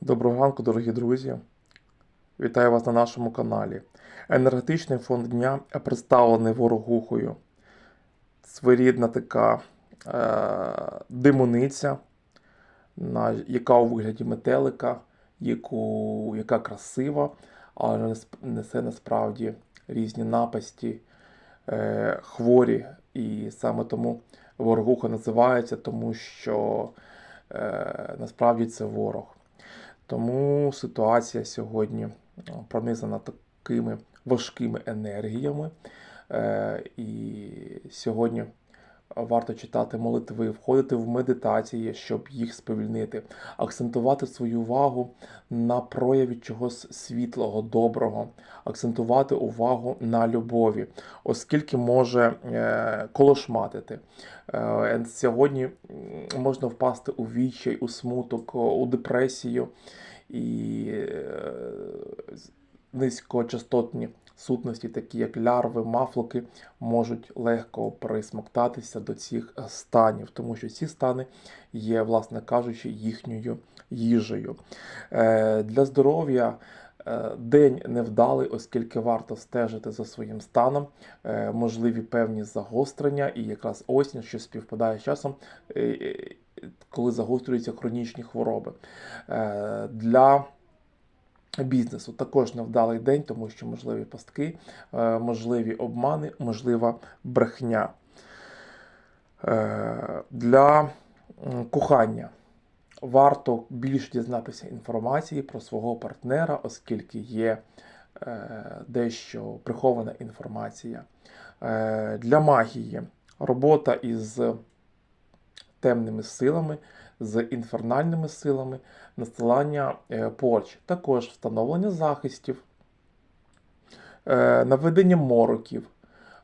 Доброго ранку, дорогі друзі. Вітаю вас на нашому каналі. Енергетичний фонд дня представлений ворогухою. Своєрідна така е, демониця, на, яка у вигляді метелика, яку, яка красива, але несе насправді різні напасті, е, хворі. І саме тому ворогуха називається, тому що е, насправді це ворог. Тому ситуація сьогодні е, пронизана такими важкими енергіями. Е, І сьогодні варто читати молитви, входити в медитації, щоб їх сповільнити, акцентувати свою увагу на прояві чогось світлого, доброго, акцентувати увагу на любові, оскільки може е, колошматити. Е, Сьогодні можна впасти у відчай, у смуток, у депресію і е, низькочастотні сутності, такі як лярви, мафлоки, можуть легко присмоктатися до цих станів, тому що ці стани є, власне кажучи, їхньою їжею. Е, Для здоров'я е, день невдалий, оскільки варто стежити за своїм станом, е, можливі певні загострення, і якраз осінь, що співпадає з часом, коли загострюються хронічні хвороби. Для бізнесу також невдалий день, тому що можливі пастки, е, можливі обмани, можлива брехня. Е, Для кохання варто більш дізнатися інформації про свого партнера, оскільки є е, дещо прихована інформація. Для магії робота із темними силами, з інфернальними силами, настилання е, порч, також встановлення захистів, е, наведення мороків,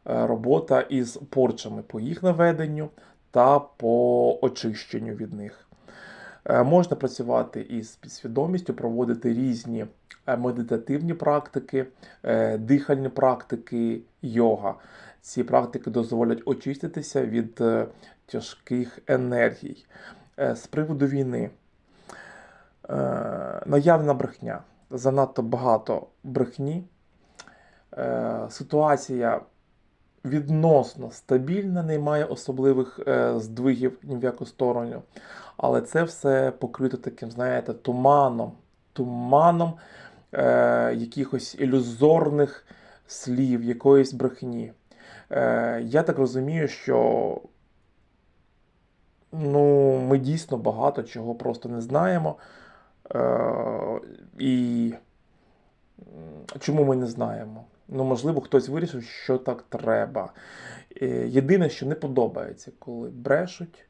е, робота із порчами по їх наведенню та по очищенню від них. Можна працювати із підсвідомістю, проводити різні медитативні практики, дихальні практики, йога. Ці практики дозволять очиститися від тяжких енергій. Е, З приводу війни. Е, Наявна брехня. Занадто багато брехні. Е, Ситуація відносно стабільна, немає особливих е, здвигів ні в яку сторону. Але це все покрито таким, знаєте, туманом, туманом е, якихось ілюзорних слів, якоїсь брехні. Е, я так розумію, що ну, ми дійсно багато чого просто не знаємо. Е, і чому ми не знаємо? Ну, можливо, хтось вирішив, що так треба. Е, Єдине, що не подобається, коли брешуть,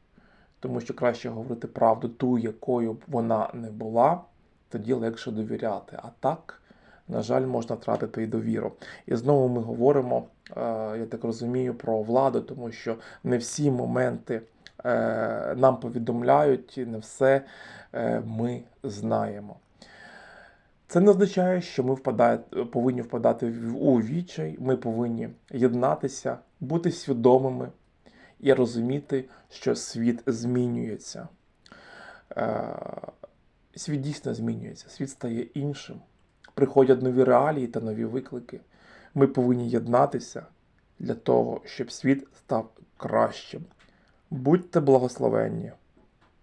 тому що краще говорити правду ту, якою б вона не була, тоді легше довіряти. А так, на жаль, можна втратити і довіру. І знову ми говоримо, е, я так розумію, про владу, тому що не всі моменти нам повідомляють, не все е, ми знаємо. Це не означає, що ми впадає, повинні впадати у відчай, ми повинні єднатися, бути свідомими і розуміти, що світ змінюється. Е, Світ дійсно змінюється, світ стає іншим. Приходять нові реалії та нові виклики. Ми повинні єднатися для того, щоб світ став кращим. Будьте благословенні!